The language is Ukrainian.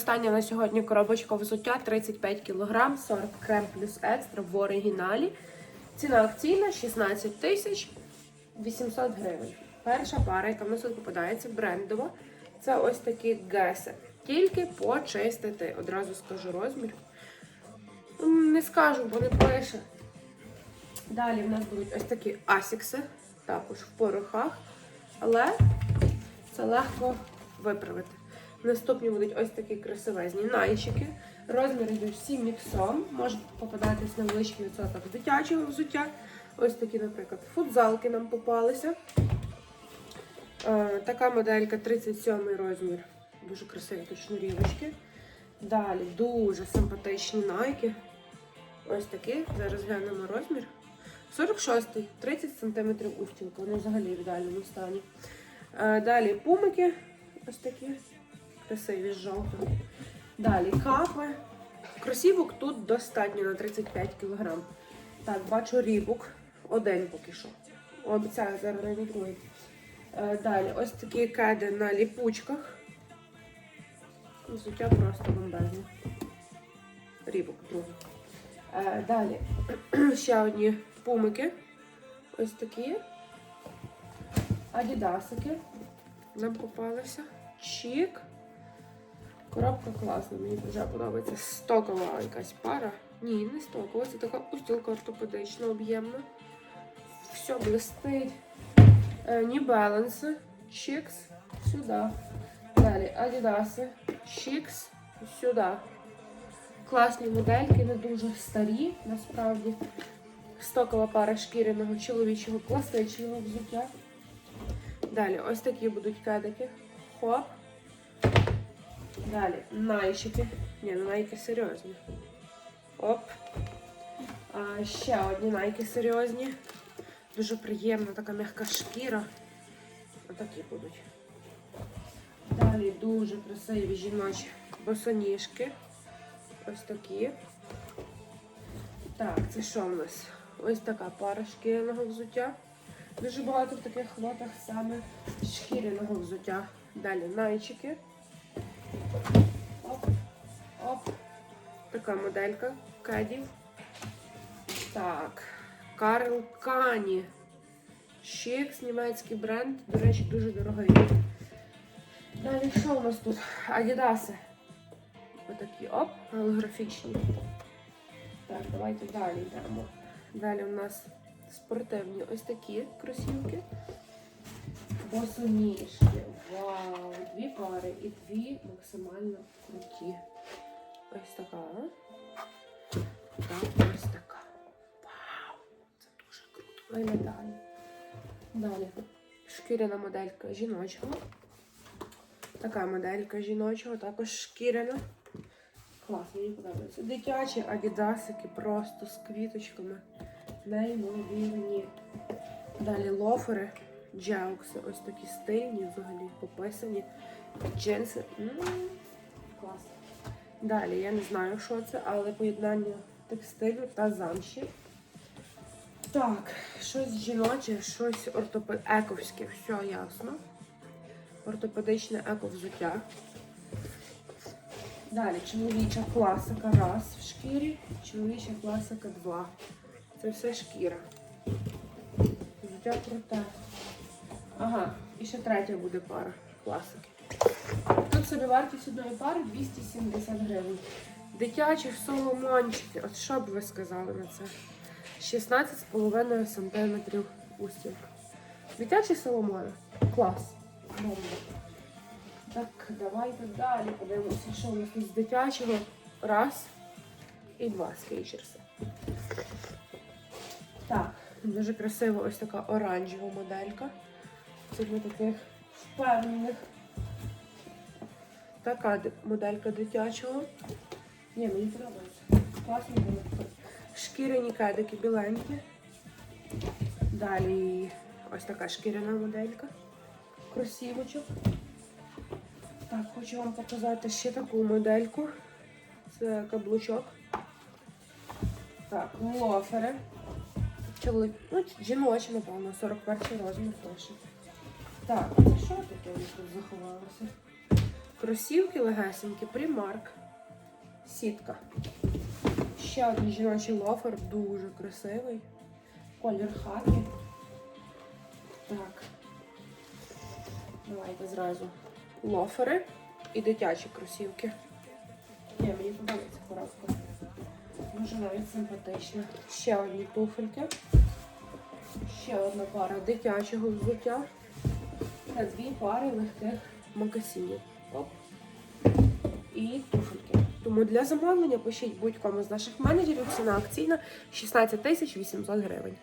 Остання на сьогодні коробочка взуття 35 кг, 40 крем плюс екстра в оригіналі. Ціна акційна 16 тисяч 800 гривень. Перша пара, яка в нас тут попадається, брендова. Це ось такі геси. Тільки почистити. Одразу скажу розмір. Не скажу, бо не пише. Далі в нас будуть ось такі асікси, також в порохах. Але це легко виправити. Наступні будуть ось такі красивезні найчики. Розміри йдуть всі міксом. Може попадатись невеличкий відсоток дитячого взуття. Ось такі, наприклад, футзалки нам попалися. Е, така моделька 37 розмір. Дуже красиві тут шнурівочки. Далі дуже симпатичні найки. Ось такі. Зараз глянемо розмір. 46-й, 30 см устілка. Вони взагалі в ідеальному стані. Е, Далі пумики. Ось такі красиві з. Далі капи. Кросівок тут достатньо на 35 кг. Так, бачу рібок. Один поки що. Обіцяю, зараз не другий. Е, Далі ось такі кеди на ліпучках. Взуття просто бомбезне. Рібок другий. Е, Далі ще одні пумики. Ось такі. Адідасики. Нам попалися. Чік. Коробка класна, мені дуже подобається. Стокова якась пара. Ні, не стокова, це така устілка ортопедична, об'ємна. Все блистить. Е, New Balance, Chicks, сюди. Далі Adidas, Chicks, сюди. Класні модельки, не дуже старі, насправді. Стокова пара шкіряного чоловічого класичного взуття. Далі ось такі будуть кедики. Хоп. Далі найчики. Ні, ну найки серйозні. Оп. А, ще одні найки серйозні. Дуже приємна така м'яка шкіра. Отакі будуть. Далі дуже красиві жіночі босоніжки. Ось такі. Так, це що в нас? Ось така пара шкіряного взуття. Дуже багато в таких лотах саме шкіряного взуття. Далі найчики. Оп, оп. Така моделька кедів. Так. Карл Кані. Шікс, німецький бренд. До речі, дуже дорогий. Далі що у нас тут? Адідаси. Отакі оп, голографічні. Так, давайте далі йдемо. Далі у нас спортивні ось такі кросівки. Босоніжки. Вау! Дві пари і дві максимально круті. Ось така. Так, ось така. Вау! Це дуже круто виглядає. Далі. Шкіряна моделька жіночого. Така моделька жіночого, також шкіряна. Класно, мені подобається. Дитячі адідасики просто з квіточками. Неймовірні. Далі лофери, джаукси, ось такі стильні, взагалі пописані. Джинси. М, Клас. Далі, я не знаю, що це, але поєднання текстилю та замші. Так, щось жіноче, щось ортопед... ековське, все ясно. Ортопедичне еко-взуття. Далі чоловіча класика раз в шкірі, чоловіча класика два. Це все шкіра. Взуття круте. Ага, і ще третя буде пара класики. Тут собі вартість одної пари 270 гривень. Дитячі соломончики. От що б ви сказали на це? 16,5 см устілка. Дитячі соломони. Клас. Бомба. Так, давайте далі подивимося, що у нас тут з дитячого. Раз і два скейчерси. Так, дуже красива ось така оранжева моделька. Це для таких впевнених. Така моделька дитячого. Ні, мені подобається. Модельки. Шкіряні кедики біленькі. Далі ось така шкіряна моделька. Кросівочок. Так, хочу вам показати ще таку модельку. Це каблучок. Так, лофери. Чоловік, ну, жіночі, напевно, 41 розмір точно. Так, це що таке нас тут заховалося? Кросівки легесенькі, примарк. Сітка. Ще один жіночий лофер, дуже красивий. Колір хакі. Так. Давайте зразу лофери і дитячі кросівки. Ні, мені подобається коробка. Дуже навіть симпатична. Ще одні туфельки. Ще одна пара дитячого взуття. Та дві пари легких макасінів Оп. І туфельки. Тому для замовлення пишіть будь-кому з наших менеджерів. Ціна акційна 16 тисяч 800 гривень.